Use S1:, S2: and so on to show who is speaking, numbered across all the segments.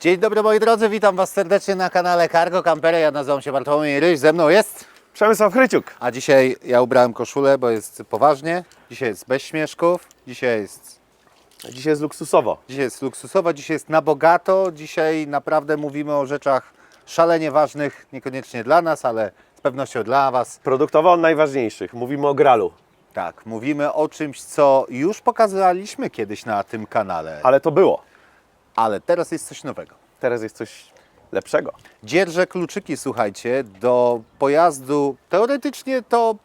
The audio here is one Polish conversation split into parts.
S1: Dzień dobry moi drodzy, witam Was serdecznie na kanale Cargo Campery. Ja nazywam się Bartłomiej Ryś, ze mną jest.
S2: Przemysław Chryciuk.
S1: A dzisiaj ja ubrałem koszulę, bo jest poważnie. Dzisiaj jest bez śmieszków, dzisiaj jest,
S2: Dzisiaj jest luksusowo.
S1: dzisiaj jest luksusowo, dzisiaj jest na bogato. Dzisiaj naprawdę mówimy o rzeczach szalenie ważnych, niekoniecznie dla nas, ale z pewnością dla Was.
S2: Produktowo od najważniejszych. Mówimy o gralu.
S1: Tak, mówimy o czymś, co już pokazywaliśmy kiedyś na tym kanale,
S2: Ale to było.
S1: Ale teraz jest coś nowego.
S2: Teraz jest coś lepszego.
S1: Dzierżę kluczyki, słuchajcie, do pojazdu. Teoretycznie to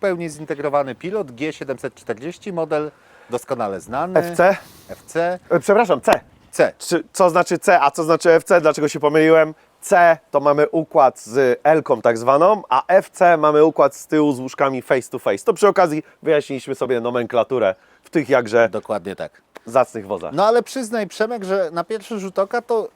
S1: pełni zintegrowany pilot G740 model, doskonale znany.
S2: FC?
S1: FC.
S2: E, Przepraszam, C.
S1: C.
S2: Czy, co znaczy C, a co znaczy FC? Dlaczego się pomyliłem? C to mamy układ z L-ką tak zwaną, a FC mamy układ z tyłu z łóżkami face to face. To przy okazji wyjaśniliśmy sobie nomenklaturę w tych jakże
S1: Dokładnie tak.
S2: Zacnych wozach.
S1: No ale przyznaj Przemek, że na pierwszy rzut oka to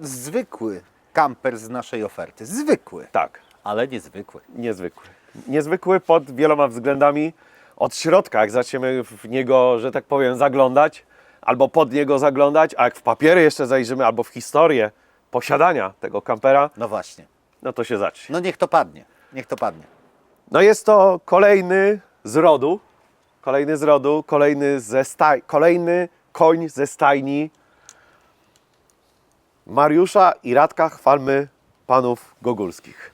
S1: zwykły kamper z naszej oferty. Zwykły,
S2: Tak,
S1: ale niezwykły.
S2: niezwykły. Niezwykły pod wieloma względami. Od środka, jak zaczniemy w niego, że tak powiem, zaglądać, albo pod niego zaglądać, a jak w papiery jeszcze zajrzymy, albo w historię posiadania tego kampera,
S1: No właśnie.
S2: no to się zacznie.
S1: No niech to padnie. Niech to padnie.
S2: No jest to kolejny z rodu, kolejny z rodu, kolejny ze staj, kolejny koń ze stajni Mariusza i Radka chwalmy panów Gogulskich.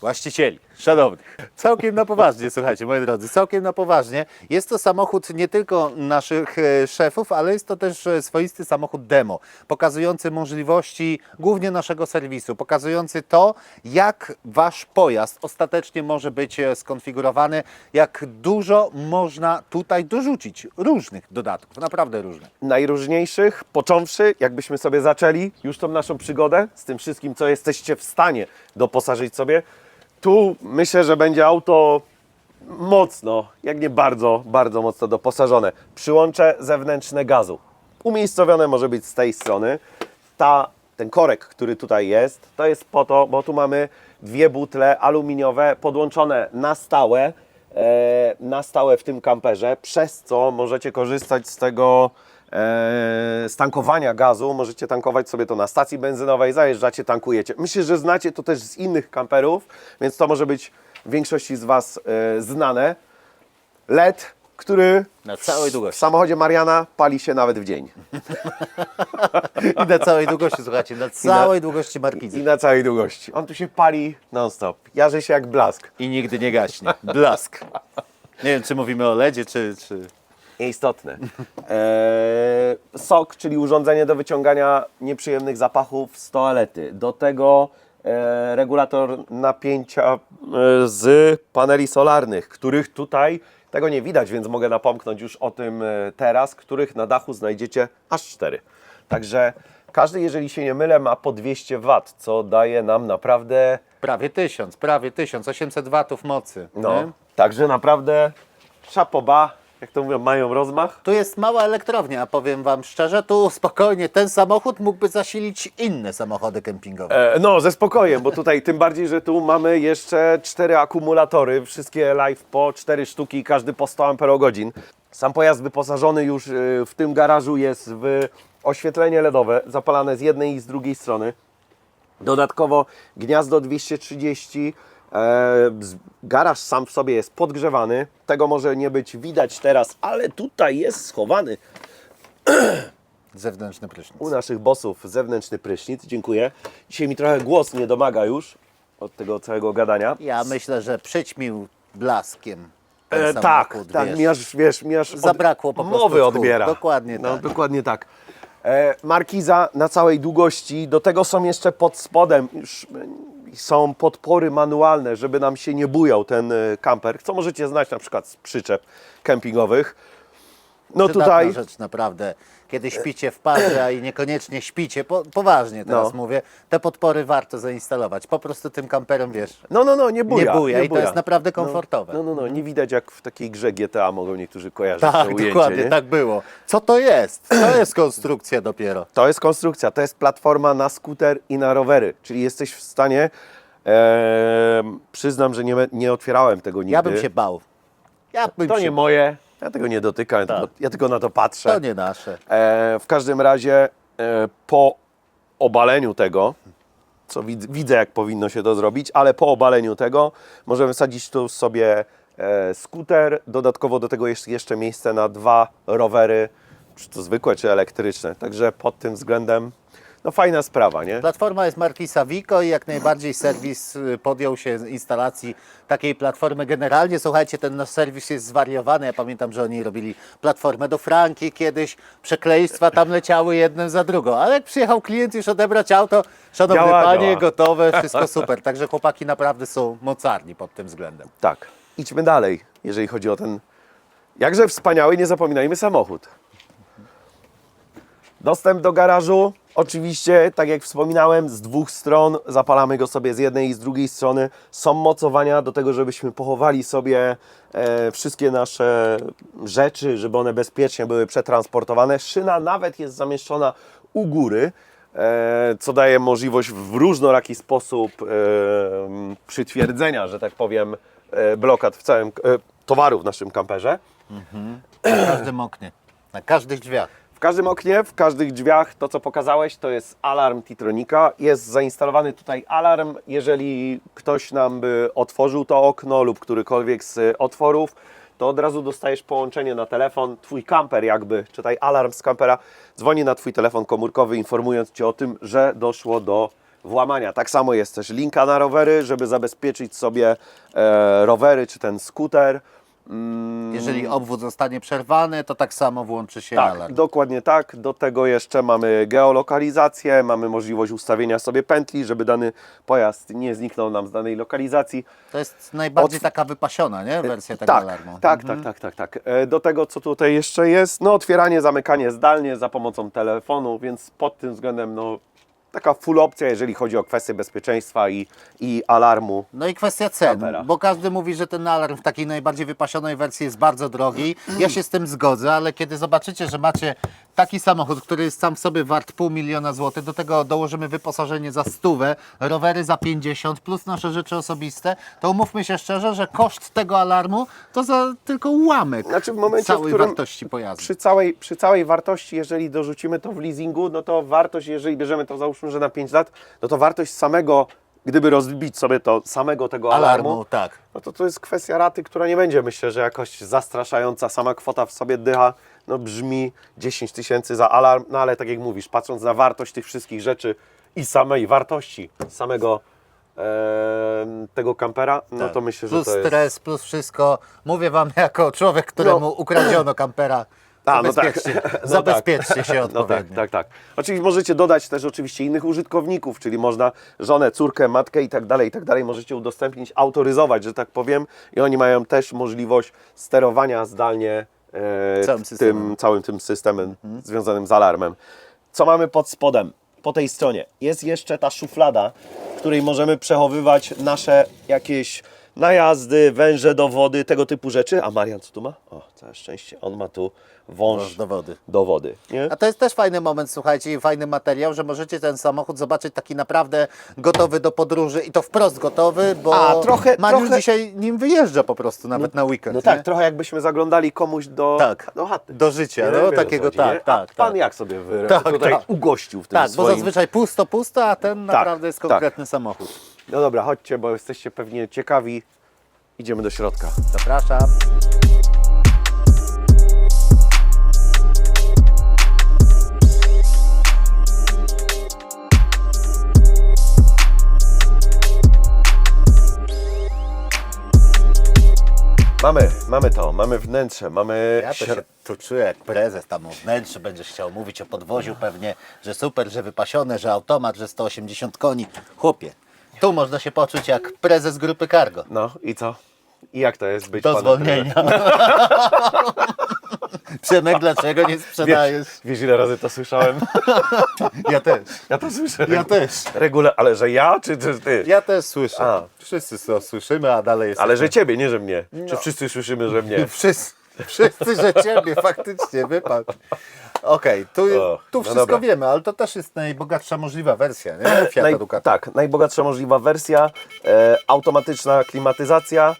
S1: Właścicieli, szanownych. Całkiem na poważnie, słuchajcie, moi drodzy, całkiem na poważnie. Jest to samochód nie tylko naszych e, szefów, ale jest to też e, swoisty samochód demo, pokazujący możliwości głównie naszego serwisu, pokazujący to, jak wasz pojazd ostatecznie może być e, skonfigurowany, jak dużo można tutaj dorzucić różnych dodatków, naprawdę różnych.
S2: Najróżniejszych, począwszy, jakbyśmy sobie zaczęli już tą naszą przygodę z tym wszystkim, co jesteście w stanie doposażyć sobie. Tu myślę, że będzie auto mocno, jak nie bardzo, bardzo mocno doposażone. Przyłącze zewnętrzne gazu. Umiejscowione może być z tej strony. Ta, ten korek, który tutaj jest, to jest po to, bo tu mamy dwie butle aluminiowe podłączone na stałe, e, na stałe w tym kamperze, przez co możecie korzystać z tego e, z tankowania gazu. Możecie tankować sobie to na stacji benzynowej, zajeżdżacie, tankujecie. Myślę, że znacie to też z innych kamperów, więc to może być większości z Was e, znane. LED, który
S1: Na całej
S2: w
S1: długości.
S2: samochodzie Mariana pali się nawet w dzień.
S1: I na całej długości, słuchajcie, na całej długości
S2: I
S1: markizy.
S2: na całej długości. On tu się pali non-stop. Jarzy się jak blask.
S1: I nigdy nie gaśnie. Blask. Nie wiem, czy mówimy o LEDzie, czy... czy...
S2: Nieistotne. Eee, sok, czyli urządzenie do wyciągania nieprzyjemnych zapachów z toalety. Do tego e, regulator napięcia e, z paneli solarnych, których tutaj tego nie widać, więc mogę napomknąć już o tym e, teraz, których na dachu znajdziecie aż cztery. Także każdy, jeżeli się nie mylę, ma po 200 W, co daje nam naprawdę
S1: Prawie 1000, prawie 1800 watów mocy.
S2: No,
S1: nie?
S2: także naprawdę szapoba, jak to mówią, mają rozmach.
S1: Tu jest mała elektrownia, powiem Wam szczerze, tu spokojnie ten samochód mógłby zasilić inne samochody kempingowe.
S2: E, no, ze spokojem, bo tutaj tym bardziej, że tu mamy jeszcze cztery akumulatory, wszystkie live po cztery sztuki, każdy po 100 amperogodzin. Sam pojazd wyposażony już e, w tym garażu jest w oświetlenie LEDowe, zapalane z jednej i z drugiej strony. Dodatkowo gniazdo 230. E, z- garaż sam w sobie jest podgrzewany. Tego może nie być widać teraz, ale tutaj jest schowany
S1: Zewnętrzny prysznic.
S2: u naszych bossów zewnętrzny prysznic. Dziękuję. Dzisiaj mi trochę głos nie domaga już od tego całego gadania.
S1: Ja myślę, że przyćmił blaskiem ten
S2: E,
S1: samochód,
S2: tak, tak,
S1: wiesz.
S2: mi aż, wiesz, mi aż od-
S1: Zabrakło po prostu
S2: mowy
S1: tchu.
S2: odbiera.
S1: Dokładnie
S2: no,
S1: tak.
S2: Dokładnie tak. E, markiza na całej długości, do tego są jeszcze pod spodem, już są podpory manualne, żeby nam się nie bujał ten e, kamper, co możecie znać na przykład z przyczep kempingowych. No
S1: Przydatna
S2: tutaj,
S1: rzecz naprawdę. Kiedy śpicie w parze, a i niekoniecznie śpicie, po, poważnie teraz
S2: No.
S1: mówię, te podpory warto zainstalować. Po prostu tym kamperem, wiesz,
S2: no, no, no, nie buja.
S1: nie buja i to jest naprawdę komfortowe.
S2: No, no, no, nie widać jak w takiej grze GTA mogą niektórzy kojarzyć
S1: Tak,
S2: to ujęcie,
S1: dokładnie,
S2: nie?
S1: tak było. Co to jest? To jest konstrukcja dopiero.
S2: To jest konstrukcja, to jest platforma na skuter i na rowery, czyli jesteś w stanie, em, przyznam, że nie, nie otwierałem tego nigdy.
S1: Ja bym się bał. Ja bym
S2: To
S1: się...
S2: nie moje, ja tego nie dotykam,
S1: Tak.
S2: tylko, ja tylko na to patrzę.
S1: To nie nasze.
S2: E, w każdym razie e, po obaleniu tego, co wid- widzę, jak powinno się to zrobić, ale po obaleniu tego możemy wsadzić tu sobie e, skuter, dodatkowo do tego jest jeszcze miejsce na dwa rowery, czy to zwykłe, czy elektryczne. Także pod tym względem, no fajna sprawa, nie?
S1: Platforma jest marki Savico i jak najbardziej serwis y, podjął się instalacji takiej platformy. Generalnie, słuchajcie, ten nasz serwis jest zwariowany. Ja pamiętam, że oni robili platformę do Franki kiedyś. Przekleństwa tam leciały jednym za drugą. Ale jak przyjechał klient już odebrać auto, szanowny
S2: Działa,
S1: panie,
S2: działa.
S1: gotowe, wszystko super. Także chłopaki naprawdę są mocarni pod tym względem.
S2: Tak. Idźmy dalej, jeżeli chodzi o ten jakże wspaniały, nie zapominajmy, samochód. Dostęp do garażu, oczywiście, tak jak wspominałem, z dwóch stron. Zapalamy go sobie z jednej i z drugiej strony. Są mocowania do tego, żebyśmy pochowali sobie e, wszystkie nasze rzeczy, żeby one bezpiecznie były przetransportowane. Szyna nawet jest zamieszczona u góry, e, co daje możliwość w różnoraki sposób e, przytwierdzenia, że tak powiem, e, blokad w całym, e, towaru w naszym kamperze.
S1: Na każdym oknie, na każdych drzwiach.
S2: Każdym oknie, w każdych drzwiach, to co pokazałeś, to jest alarm Titronika. Jest zainstalowany tutaj alarm, jeżeli ktoś nam by otworzył to okno lub którykolwiek z otworów, to od razu dostajesz połączenie na telefon. Twój kamper jakby, czytaj alarm z kampera, dzwoni na Twój telefon komórkowy, informując Cię o tym, że doszło do włamania. Tak samo jest też linka na rowery, żeby zabezpieczyć sobie e, rowery czy ten skuter. Mm,
S1: Jeżeli obwód zostanie przerwany, to tak samo włączy się
S2: tak,
S1: alarm.
S2: dokładnie tak. Do tego jeszcze mamy geolokalizację, mamy możliwość ustawienia sobie pętli, żeby dany pojazd nie zniknął nam z danej lokalizacji.
S1: To jest najbardziej
S2: Od-
S1: taka wypasiona, nie? Wersja tego
S2: tak,
S1: alarmu.
S2: tak, tak, tak, tak, tak. E, Do tego, co tutaj jeszcze jest, no otwieranie, zamykanie zdalnie za pomocą telefonu, więc pod tym względem, no taka full opcja, jeżeli chodzi o kwestie bezpieczeństwa i, i alarmu.
S1: No i kwestia cen,
S2: Kampera.
S1: bo każdy mówi, że ten alarm w takiej najbardziej wypasionej wersji jest bardzo drogi. Ja się z tym zgodzę, ale kiedy zobaczycie, że macie taki samochód, który jest sam w sobie wart pół miliona złotych, do tego dołożymy wyposażenie za stówę, rowery za 50 plus nasze rzeczy osobiste, to umówmy się szczerze, że koszt tego alarmu to za tylko ułamek
S2: Znaczy w momencie, w
S1: całej
S2: którym
S1: wartości pojazdu.
S2: przy całej, przy całej wartości, jeżeli dorzucimy to w leasingu, no to wartość, jeżeli bierzemy to załóżmy, że na 5 lat, no to wartość samego, gdyby rozbić sobie to samego tego alarmu,
S1: Alarmu, tak.
S2: no to to jest kwestia raty, która nie będzie, myślę, że jakoś zastraszająca. Sama kwota w sobie dycha, no brzmi 10 tysięcy za alarm, no ale tak jak mówisz, patrząc na wartość tych wszystkich rzeczy i samej wartości samego em, tego kampera, no to myślę, że
S1: plus
S2: to jest...
S1: stres, plus wszystko. Mówię wam jako człowiek, któremu
S2: No.
S1: ukradziono kampera.
S2: A, no tak.
S1: Zabezpieczcie,
S2: No
S1: zabezpieczcie się
S2: No tak,
S1: odpowiednio.
S2: tak, tak. Oczywiście możecie dodać też oczywiście innych użytkowników, czyli można żonę, córkę, matkę i tak dalej, i tak dalej możecie udostępnić, autoryzować, że tak powiem i oni mają też możliwość sterowania zdalnie e,
S1: Całym
S2: tym
S1: systemem.
S2: całym tym systemem związanym z alarmem. Co mamy pod spodem? Po tej stronie jest jeszcze ta szuflada, w której możemy przechowywać nasze jakieś najazdy, węże do wody, tego typu rzeczy. A Marian co tu ma? O, całe szczęście, on ma tu wąż
S1: do wody.
S2: do wody. Nie?
S1: A to jest też fajny moment, słuchajcie, i fajny materiał, że możecie ten samochód zobaczyć taki naprawdę gotowy do podróży i to wprost gotowy, bo
S2: A, trochę-
S1: Mariusz
S2: trochę-
S1: dzisiaj nim wyjeżdża po prostu, nawet na weekend.
S2: No
S1: nie?
S2: tak, trochę jakbyśmy zaglądali komuś do,
S1: Tak,
S2: do chaty.
S1: do życia,
S2: Nie?
S1: no,
S2: o
S1: takiego tak,
S2: nie?
S1: tak,
S2: pan
S1: tak.
S2: jak sobie wy...
S1: Tak,
S2: tutaj
S1: tak.
S2: ugościł w tym
S1: Tak, bo
S2: swoim...
S1: zazwyczaj pusto, pusto, a ten naprawdę jest
S2: tak.
S1: konkretny samochód.
S2: No dobra, chodźcie, bo jesteście pewnie ciekawi. Idziemy do środka.
S1: Zapraszam.
S2: Mamy, mamy to, mamy wnętrze, mamy...
S1: Ja to się tu czuję jak prezes tam o wnętrzu, będziesz chciał mówić o podwoziu pewnie, że super, że wypasione, że automat, że 180 koni. Chłopie, tu można się poczuć jak prezes grupy Cargo.
S2: No i co? I jak to jest być
S1: Do
S2: panem
S1: zwolnienia. Przemek, dlaczego nie sprzedajesz?
S2: wiesz ile razy to słyszałem?
S1: Ja też.
S2: Ja to słyszę.
S1: Ja też.
S2: Regule, ale że ja, czy, czy ty?
S1: Ja też słyszę.
S2: A.
S1: Wszyscy to słyszymy, a dalej jest.
S2: Ale że ciebie, nie że mnie. Czy wszyscy słyszymy, że mnie?
S1: Wszyscy, wszyscy, że ciebie faktycznie wypadł. Okej, tu,
S2: Och,
S1: tu
S2: no
S1: wszystko
S2: dobra.
S1: wiemy, ale to też jest najbogatsza możliwa wersja, nie? Fiata
S2: Naj,
S1: Ducato.
S2: tak, najbogatsza możliwa wersja, e, automatyczna klimatyzacja,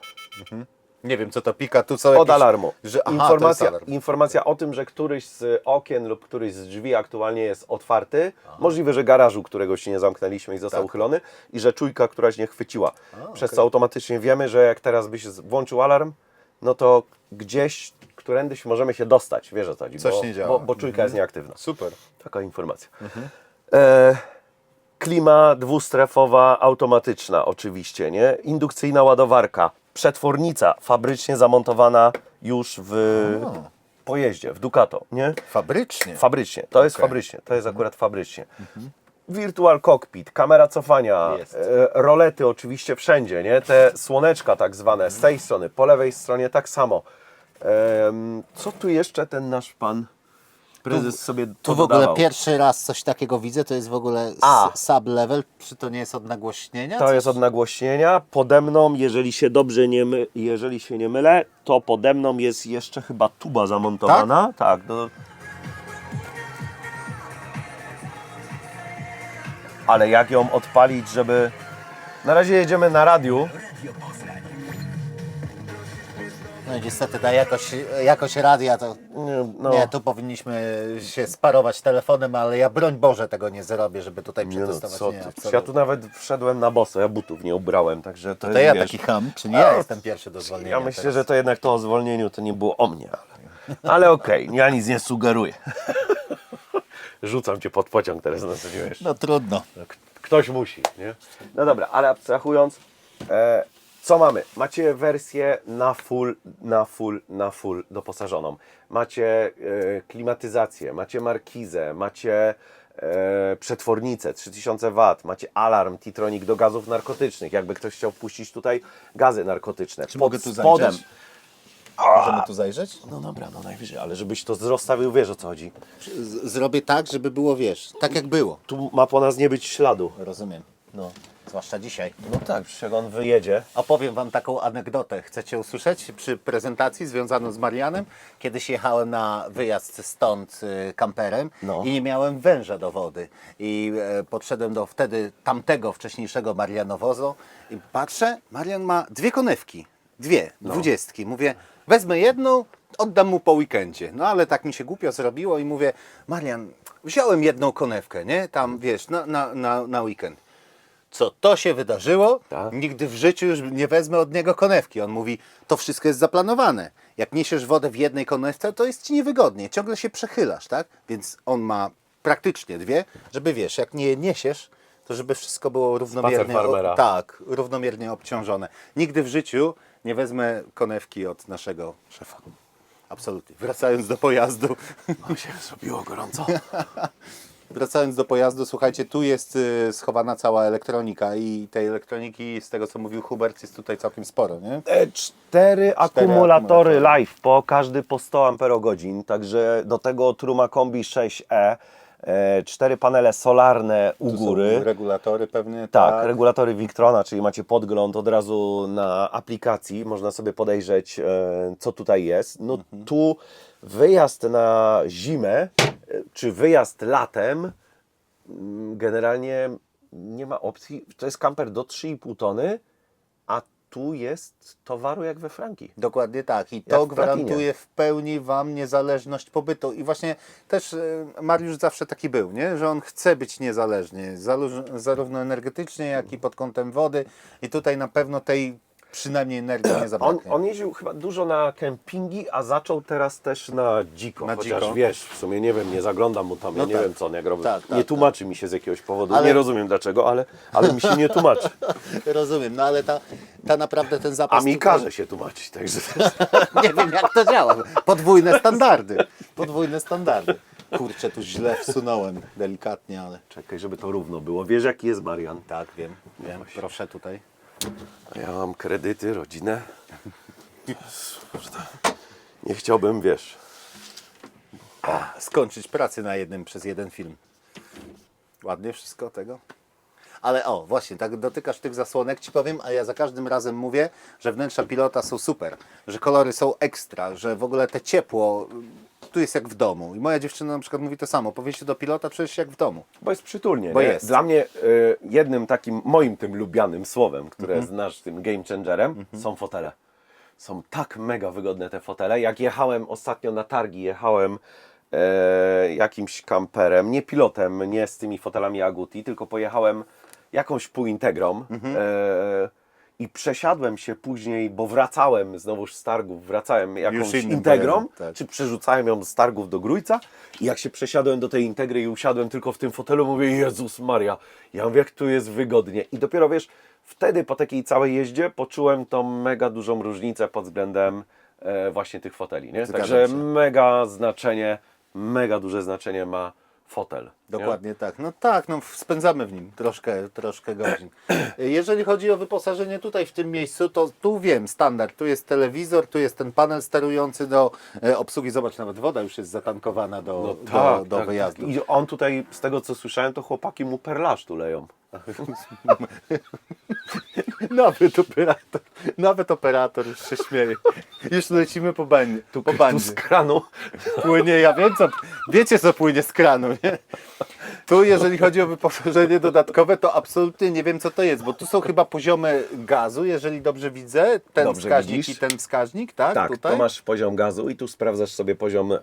S1: Nie wiem, co to pika, tu są
S2: Od
S1: jakieś...
S2: alarmu.
S1: Że, aha,
S2: informacja,
S1: to jest alarm.
S2: informacja o tym, że któryś z okien lub któryś z drzwi aktualnie jest otwarty. Możliwe, że garażu, którego się nie zamknęliśmy i został
S1: Tak.
S2: uchylony i że czujka któraś nie chwyciła. Przez co automatycznie wiemy, że jak teraz byś z- włączył alarm, no to gdzieś, którędyś możemy się dostać. Wiesz o co chodzi,
S1: Coś
S2: bo,
S1: nie działa. Mhm.
S2: Bo, bo czujka jest nieaktywna.
S1: Super.
S2: Taka informacja. E, klima dwustrefowa, automatyczna oczywiście, nie? Indukcyjna ładowarka, przetwornica fabrycznie zamontowana już w pojeździe, w Ducato, nie?
S1: Fabrycznie.
S2: Fabrycznie, to jest
S1: Okej.
S2: fabrycznie, to jest akurat fabrycznie. Virtual cockpit, kamera cofania,
S1: Jest.
S2: e, rolety oczywiście wszędzie, nie? Te słoneczka tak zwane, z tej strony, po lewej stronie tak samo. Co tu jeszcze ten nasz pan prezes sobie
S1: Tu w ogóle pierwszy raz coś takiego widzę, to jest w ogóle
S2: A.
S1: sub-level, czy to nie jest od nagłośnienia?
S2: To
S1: Coś?
S2: jest od nagłośnienia. Pode mną, jeżeli się dobrze nie, my, jeżeli się nie mylę, to pode mną jest jeszcze chyba tuba zamontowana. Tak. do... Ale jak ją odpalić, żeby... Na razie jedziemy na radiu.
S1: No niestety ta jakość, jakość radia to...
S2: Nie, No,
S1: Nie, tu powinniśmy się sparować telefonem, ale ja broń Boże tego nie zrobię, żeby tutaj
S2: nie no,
S1: przetestować.
S2: co
S1: nie,
S2: ty?
S1: absolutnie.
S2: Ja tu nawet wszedłem na boso, ja butów nie ubrałem, także to,
S1: To
S2: jest,
S1: ja
S2: wiesz,
S1: taki ham, czy nie ja jestem pierwszy do zwolnienia
S2: Ja myślę,
S1: teraz.
S2: że to jednak to o zwolnieniu to nie było o mnie, ale, ale okej, ja nic nie sugeruję. Rzucam cię pod pociąg teraz na co wiesz.
S1: No trudno.
S2: K- Ktoś musi, nie? No dobra, ale abstrahując, e, co mamy? Macie wersję na full, na full, na full doposażoną. Macie e, klimatyzację, macie markizę, macie e, przetwornicę 3000 W, macie alarm Titronic do gazów narkotycznych, jakby ktoś chciał puścić tutaj gazy narkotyczne.
S1: Czy mogę tu
S2: spodem.
S1: zajrzeć? Możemy tu zajrzeć?
S2: No dobra, no najwyżej, ale żebyś to rozstawił, wiesz o co chodzi.
S1: Z- Zrobię tak, żeby było, wiesz, tak jak było.
S2: Tu ma po nas nie być śladu.
S1: Rozumiem. No. Zwłaszcza dzisiaj.
S2: No tak, przecież jak on wyjedzie,
S1: Opowiem Wam taką anegdotę. Chcecie usłyszeć przy prezentacji związaną z Marianem? Kiedyś jechałem na wyjazd stąd y, kamperem
S2: No.
S1: i nie miałem węża do wody. I e, podszedłem do wtedy tamtego wcześniejszego Marianowozu i patrzę, Marian ma dwie konewki. Dwie, dwudziestki. Mówię, wezmę jedną, oddam mu po weekendzie. No ale tak mi się głupio zrobiło i mówię, Marian, wziąłem jedną konewkę, nie? Tam, wiesz, na, na, na, na weekend co to się wydarzyło,
S2: Tak.
S1: nigdy w życiu już nie wezmę od niego konewki. On mówi, to wszystko jest zaplanowane. Jak niesiesz wodę w jednej konewce, to jest ci niewygodnie, ciągle się przechylasz, tak? Więc on ma praktycznie dwie, żeby wiesz, jak nie niesiesz, to żeby wszystko było równomiernie,
S2: farmera.
S1: tak, równomiernie obciążone. Nigdy w życiu nie wezmę konewki od naszego szefa. Absolutnie. Wracając do pojazdu,
S2: no się zrobiło gorąco.
S1: Wracając do pojazdu, słuchajcie, tu jest y, schowana cała elektronika i tej elektroniki, z tego co mówił Hubert, jest tutaj całkiem sporo, nie?
S2: E, Cztery akumulatory
S1: akumulatory.
S2: live, po każdy po 100 amperogodzin, także do tego Truma Kombi 6e, e, cztery panele solarne u
S1: Tu są
S2: góry.
S1: regulatory pewnie,
S2: Tak, regulatory Victrona, czyli macie podgląd od razu na aplikacji, można sobie podejrzeć, e, co tutaj jest. No
S1: Mhm.
S2: tu wyjazd na zimę, czy wyjazd latem, mm, generalnie nie ma opcji. To jest kamper do 3,5 tony, a tu jest towaru jak we Franki.
S1: Dokładnie tak. I to
S2: w
S1: gwarantuje w pełni Wam niezależność pobytu. I właśnie też y, Mariusz zawsze taki był, nie? że on chce być niezależny, zarówno energetycznie, jak i pod kątem wody. I tutaj na pewno tej przynajmniej energii nie
S2: On,
S1: zabraknie.
S2: on jeździł chyba dużo na kempingi, a zaczął teraz też na dziko.
S1: Na
S2: Chociaż
S1: dziko.
S2: wiesz, w sumie nie wiem, nie zaglądam mu tam, ja
S1: No
S2: nie
S1: tak.
S2: wiem co on jak robi.
S1: Tak, tak,
S2: nie tłumaczy mi się z jakiegoś powodu,
S1: Ale-
S2: nie rozumiem dlaczego, ale, ale mi się nie tłumaczy.
S1: Rozumiem, no ale ta, ta naprawdę ten zapas...
S2: A mi
S1: tutaj-
S2: każe się tłumaczyć, także
S1: Nie wiem jak to działa. Podwójne standardy. Podwójne standardy. Kurczę, tu źle wsunąłem delikatnie, ale
S2: czekaj, żeby to równo było. Wiesz jaki jest Marian?
S1: tak, wiem. wiem. Proszę tutaj.
S2: A Ja mam kredyty, rodzinę. Nie chciałbym, wiesz,
S1: Skończyć pracę na jednym przez jeden film. Ładnie wszystko tego. Ale o, właśnie, tak dotykasz tych zasłonek, ci powiem, a ja za każdym razem mówię, że wnętrza pilota są super, że kolory są ekstra, że w ogóle te ciepło tu jest jak w domu. I moja dziewczyna na przykład mówi to samo, powie się do pilota, przecież jak w domu.
S2: bo jest przytulnie.
S1: Bo
S2: nie?
S1: jest.
S2: Dla mnie y, jednym takim moim tym lubianym słowem, które znasz tym game changerem, są fotele. Są tak mega wygodne te fotele. Jak jechałem ostatnio na targi, jechałem e, jakimś kamperem, nie pilotem, nie z tymi fotelami Aguti, tylko pojechałem jakąś półintegrą
S1: Mhm.
S2: e, i przesiadłem się później, bo wracałem znowuż z targów, wracałem jakąś integrą,
S1: tak.
S2: czy przerzucałem ją z targów do Grójca i jak się przesiadłem do tej integry i usiadłem tylko w tym fotelu, mówię, Jezus Maria, ja mówię, jak tu jest wygodnie. I dopiero wiesz, wtedy po takiej całej jeździe poczułem tą mega dużą różnicę pod względem e, właśnie tych foteli, nie?
S1: Zgadzam
S2: Także
S1: się.
S2: mega znaczenie, mega duże znaczenie ma fotel. nie?
S1: Dokładnie tak. No tak, no spędzamy w nim troszkę, troszkę godzin. Jeżeli chodzi o wyposażenie tutaj w tym miejscu, to tu wiem, standard. Tu jest telewizor, tu jest ten panel sterujący do e, obsługi. Zobacz, nawet woda już jest zatankowana do, do, do wyjazdu.
S2: No tak, I on tutaj, z tego co słyszałem, to chłopaki mu perlaż tu leją.
S1: Nawet operator, nawet operator już się śmieje. Już lecimy po bandzie. Po
S2: Tu
S1: bandzie.
S2: z kranu.
S1: Płynie, ja wiem co, wiecie co płynie z kranu, nie? Tu jeżeli chodzi o wyposażenie dodatkowe, to absolutnie nie wiem co to jest, bo tu są chyba poziomy gazu, jeżeli dobrze widzę, ten
S2: Dobrze
S1: wskaźnik
S2: widzisz?
S1: i ten wskaźnik, tak?
S2: Tak,
S1: tutaj?
S2: to masz poziom gazu i tu sprawdzasz sobie poziom e,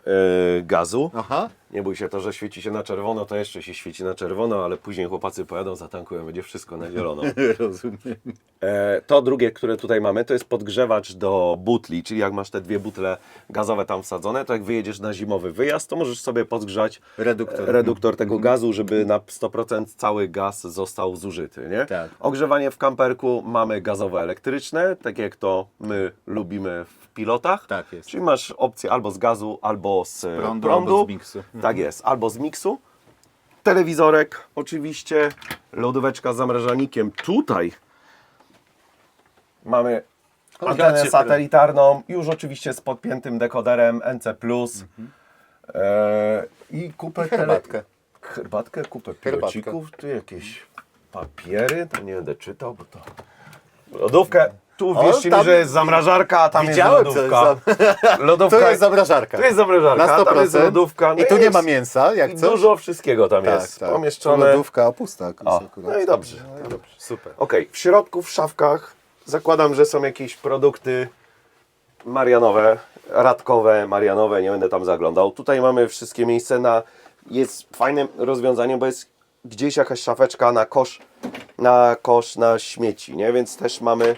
S2: gazu.
S1: Aha.
S2: Nie bój się, to, że świeci się na czerwono, to jeszcze się świeci na czerwono, ale później chłopacy pojadą, zatankują, będzie wszystko na zielono.
S1: Rozumiem.
S2: E, to drugie, które tutaj mamy, to jest podgrzewacz do butli, czyli jak masz te dwie butle gazowe tam wsadzone, to jak wyjedziesz na zimowy wyjazd, to możesz sobie podgrzać
S1: Reduktor.
S2: e, reduktor tego gazu, żeby na 100% cały gaz został zużyty. Nie?
S1: Tak.
S2: Ogrzewanie w kamperku mamy gazowo-elektryczne, tak jak to my lubimy w pilotach.
S1: Tak jest.
S2: Czyli masz opcję albo z gazu, albo z,
S1: prądu,
S2: prądu.
S1: albo z miksu.
S2: Tak jest, albo z miksu. Telewizorek, oczywiście, lodóweczka z zamrażalnikiem. Tutaj mamy antenę satelitarną, już oczywiście z podpiętym dekoderem NC+. E, I kupę
S1: I herbatkę.
S2: Herbatkę, kupę pilocików, tu jakieś papiery, to nie będę czytał, bo to... Lodówkę, tu
S1: O,
S2: wierzcie mi,
S1: tam-
S2: że jest zamrażarka, a tam
S1: Widziałem,
S2: jest
S1: co jest
S2: lodówka. Lodówka
S1: To jest zamrażarka.
S2: to jest zamrażarka,
S1: Na 100%.
S2: tam jest lodówka. no
S1: I tu nie
S2: jest-
S1: ma mięsa, jak coś?
S2: Dużo wszystkiego tam
S1: tak,
S2: jest
S1: tak.
S2: pomieszczone.
S1: Lodówka pusta.
S2: O, no i dobrze.
S1: No i dobrze. Super.
S2: Okej, w środku, w szafkach zakładam, że są jakieś produkty marianowe, radkowe, marianowe, nie będę tam zaglądał. Tutaj mamy wszystkie miejsce na... Jest fajne rozwiązanie, bo jest gdzieś jakaś szafeczka na kosz, na kosz na śmieci, nie? Więc też mamy...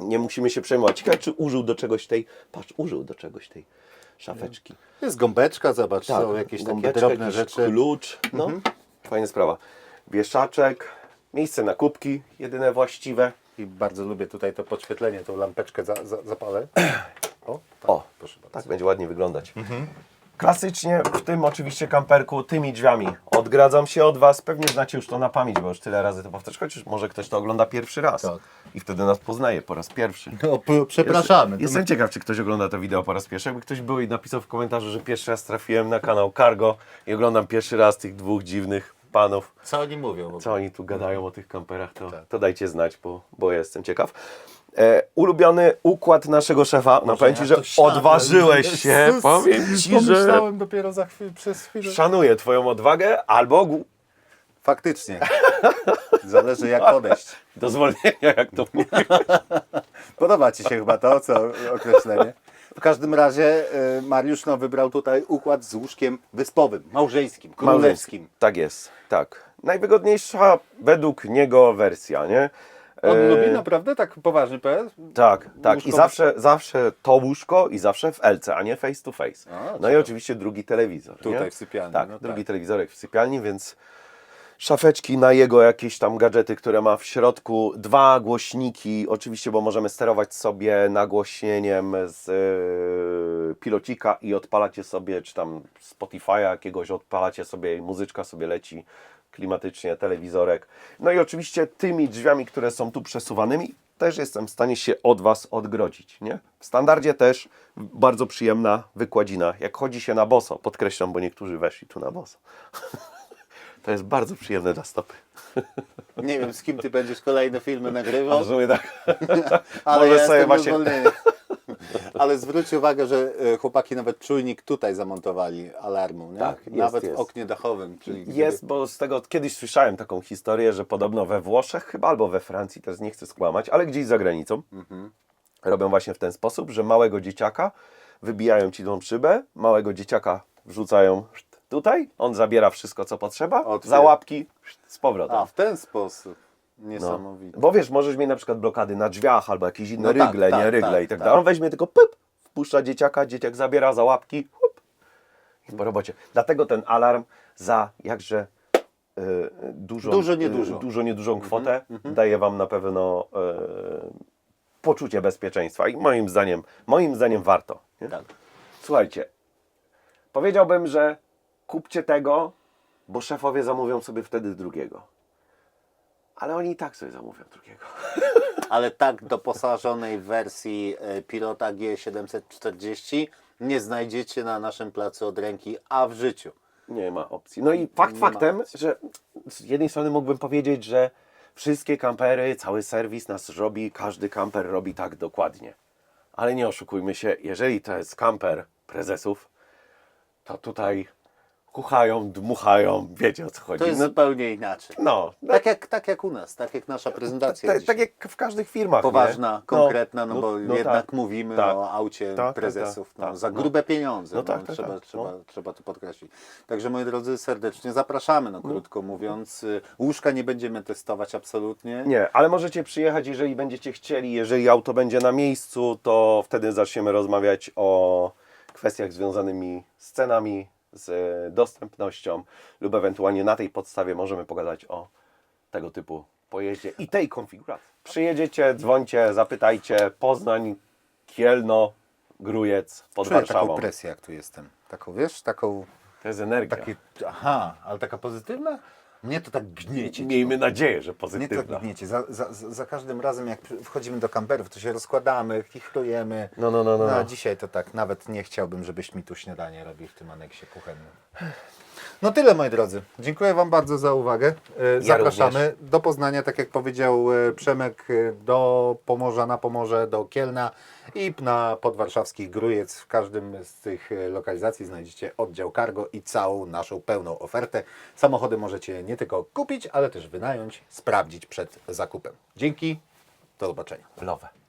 S2: Nie musimy się przejmować. Ciekawe, czy użył do czegoś tej... Patrz, użył do czegoś tej szafeczki.
S1: Jest gąbeczka, zobacz,
S2: Tak,
S1: są jakieś takie drobne
S2: jakiś
S1: rzeczy. Mhm.
S2: Klucz, no, fajna sprawa. Wieszaczek, miejsce na kubki, jedyne właściwe.
S1: I bardzo lubię tutaj to podświetlenie, tą lampeczkę za, za, zapalę. O, tak,
S2: O,
S1: proszę bardzo.
S2: tak będzie ładnie wyglądać. Klasycznie w tym oczywiście kamperku tymi drzwiami odgradzam się od Was. Pewnie znacie już to na pamięć, bo już tyle razy to powtarzam. Chociaż może ktoś to ogląda pierwszy raz
S1: Tak.
S2: i wtedy nas poznaje po raz pierwszy.
S1: No, p- przepraszamy.
S2: Jestem ciekaw, czy ktoś ogląda to wideo po raz pierwszy. Jakby ktoś był i napisał w komentarzu, że pierwszy raz trafiłem na kanał Cargo i oglądam pierwszy raz tych dwóch dziwnych panów.
S1: Co oni mówią?
S2: Co oni tu gadają o tych kamperach, to,
S1: Tak.
S2: to dajcie znać, bo, bo ja jestem ciekaw. E, ulubiony układ naszego szefa. No powiem Ci, że odważyłeś się.
S1: Jezus,
S2: Powiem Ci, że
S1: Pomyślałem dopiero za chwilę, przez chwilę.
S2: szanuję Twoją odwagę albo gu-
S1: Faktycznie. Zależy jak podejść.
S2: do zwolnienia, jak to mówi.
S1: Podoba Ci się chyba to, co określenie. W każdym razie y, Mariusz no, wybrał tutaj układ z łóżkiem wyspowym, małżeńskim, królewskim.
S2: Tak jest, tak. Najwygodniejsza według niego wersja, nie?
S1: On
S2: E,
S1: lubi naprawdę tak poważnie PS?
S2: Tak, tak. I
S1: Łóżko
S2: zawsze, zawsze to łóżko i zawsze w LC, a nie face to face.
S1: A,
S2: no i
S1: ciekawe.
S2: oczywiście drugi telewizor.
S1: Tutaj
S2: nie?
S1: w sypialni,
S2: Tak,
S1: no
S2: drugi
S1: tak.
S2: telewizorek w sypialni, więc szafeczki na jego jakieś tam gadżety, które ma w środku. Dwa głośniki, oczywiście, bo możemy sterować sobie nagłośnieniem z e, pilocika i odpalacie sobie, czy tam Spotify'a jakiegoś, odpalacie sobie i muzyczka sobie leci klimatycznie, telewizorek. No i oczywiście tymi drzwiami, które są tu przesuwanymi, też jestem w stanie się od Was odgrodzić, nie? W standardzie też bardzo przyjemna wykładzina. Jak chodzi się na boso, podkreślam, bo niektórzy weszli tu na boso. To jest bardzo przyjemne dla stopy.
S1: Nie wiem, z kim Ty będziesz kolejne filmy nagrywał,
S2: Rozumiem tak.
S1: ale
S2: Może
S1: ja
S2: sobie właśnie-.
S1: Ale zwróć uwagę, że e, chłopaki nawet czujnik tutaj zamontowali alarmu, nie?
S2: Tak, jest,
S1: nawet
S2: jest.
S1: w oknie dachowym. Czyli
S2: Jest, bo z tego kiedyś słyszałem taką historię, że podobno we Włoszech, chyba albo we Francji, teraz nie chcę skłamać, ale gdzieś za granicą, robią właśnie w ten sposób, że małego dzieciaka wybijają ci tą szybę, małego dzieciaka wrzucają tutaj, on zabiera wszystko, co potrzeba,
S1: Otwiera.
S2: za łapki z powrotem.
S1: A, w ten sposób.
S2: No.
S1: Niesamowite.
S2: Bo wiesz, możesz mieć na przykład blokady na drzwiach albo jakieś inne
S1: No tak,
S2: rygle,
S1: tak,
S2: nie rygle
S1: tak,
S2: i tak,
S1: tak.
S2: dalej. On weźmie tylko pyp, wpuszcza dzieciaka, dzieciak zabiera za łapki, hup, i po robocie. Dlatego ten alarm za jakże y, dużą,
S1: Dużo, niedużo.
S2: y, dużo niedużą kwotę daje Wam na pewno y, poczucie bezpieczeństwa i moim zdaniem, moim zdaniem warto. Nie?
S1: Tak.
S2: Słuchajcie, powiedziałbym, że kupcie tego, bo szefowie zamówią sobie wtedy drugiego. Ale oni i tak sobie zamówią drugiego.
S1: Ale tak doposażonej wersji e, Pilota G740 nie znajdziecie na naszym placu od ręki, a w życiu.
S2: Nie ma opcji. No i fakt
S1: Nie
S2: faktem, że z jednej strony mógłbym powiedzieć, że wszystkie kampery, cały serwis nas robi, każdy kamper robi tak dokładnie. Ale nie oszukujmy się, jeżeli to jest kamper prezesów, to tutaj kuchają, dmuchają, wiecie o co chodzi.
S1: To jest
S2: no,
S1: zupełnie inaczej.
S2: no, no,
S1: Tak jak, tak jak u nas, tak jak nasza prezentacja.
S2: tak,
S1: dzisiaj.
S2: tak jak w każdych firmach.
S1: Poważna,
S2: nie?
S1: konkretna, no, bo
S2: no
S1: jednak
S2: tak.
S1: mówimy
S2: Tak.
S1: o aucie
S2: Tak, tak,
S1: prezesów
S2: tak,
S1: no,
S2: tak.
S1: za
S2: No.
S1: grube pieniądze.
S2: No
S1: No,
S2: tak, tak,
S1: trzeba,
S2: tak.
S1: trzeba,
S2: No.
S1: trzeba to podkreślić. Także moi drodzy, serdecznie zapraszamy, no krótko mówiąc. Y, Łóżka nie będziemy testować absolutnie.
S2: Nie, ale możecie przyjechać, jeżeli będziecie chcieli. Jeżeli auto będzie na miejscu, to wtedy zaczniemy rozmawiać o kwestiach związanymi z cenami, z dostępnością, lub ewentualnie na tej podstawie możemy pogadać o tego typu pojeździe i tej konfiguracji. Przyjedziecie, dzwońcie, zapytajcie. Poznań, Kielno, Grujec pod
S1: Czuję taką
S2: Warszawą.
S1: presję, jak tu jestem. Taką, wiesz, taką...
S2: To jest energia.
S1: Takie, aha, ale taka pozytywna? Mnie to tak gniecie.
S2: Miejmy nadzieję, że
S1: Mnie to
S2: pozytywna.
S1: tak gniecie. Za, za, za każdym razem, jak wchodzimy do kamperów, to się rozkładamy, chichlujemy.
S2: No, no, no, no,
S1: a
S2: no.
S1: dzisiaj to tak, nawet nie chciałbym, żebyś mi tu śniadanie robił w tym aneksie kuchennym. No tyle, moi drodzy. Dziękuję Wam bardzo za uwagę. E, Zapraszamy do Poznania, tak jak powiedział e, Przemek, e, do Pomorza, na Pomorze, do Kielna i na podwarszawskich Grujec. W każdym z tych lokalizacji znajdziecie oddział cargo i całą naszą pełną ofertę. Samochody możecie nie tylko kupić, ale też wynająć, sprawdzić przed zakupem. Dzięki, do zobaczenia.
S2: Love.